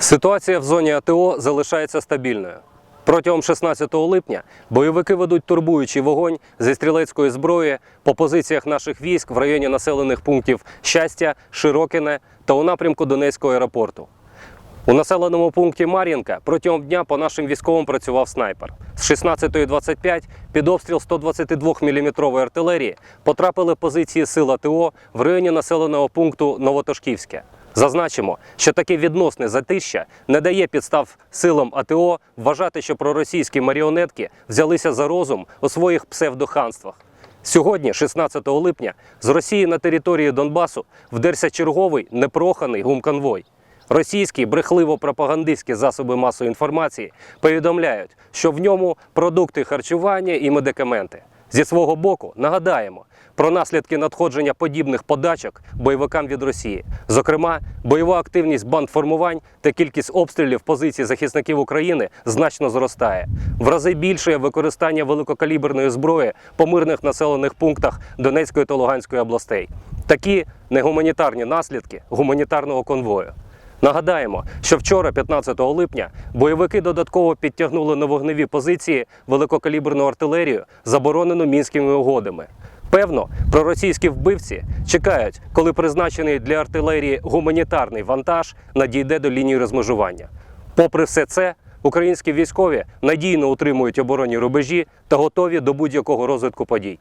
Ситуація в зоні АТО залишається стабільною. Протягом 16 липня бойовики ведуть турбуючий вогонь зі стрілецької зброї по позиціях наших військ в районі населених пунктів Щастя, Широкине та у напрямку Донецького аеропорту. У населеному пункті Мар'їнка протягом дня по нашим військовим працював снайпер. З 16.25 під обстріл 122 мм артилерії потрапили позиції сил АТО в районі населеного пункту Новотошківське. Зазначимо, що таке відносне затища не дає підстав силам АТО вважати, що проросійські маріонетки взялися за розум у своїх псевдоханствах. Сьогодні, 16 липня, з Росії на території Донбасу вдерся черговий непроханий гумконвой. Російські брехливо-пропагандистські засоби масової інформації повідомляють, що в ньому продукти харчування і медикаменти. Зі свого боку нагадаємо про наслідки надходження подібних подачок бойовикам від Росії, зокрема, бойова активність бандформувань та кількість обстрілів позицій захисників України значно зростає. В рази більше використання великокаліберної зброї по мирних населених пунктах Донецької та Луганської областей. Такі негуманітарні наслідки гуманітарного конвою. Нагадаємо, що вчора, 15 липня, бойовики додатково підтягнули на вогневі позиції великокаліберну артилерію, заборонену мінськими угодами. Певно, проросійські вбивці чекають, коли призначений для артилерії гуманітарний вантаж надійде до лінії розмежування. Попри все це, українські військові надійно утримують оборонні рубежі та готові до будь-якого розвитку подій.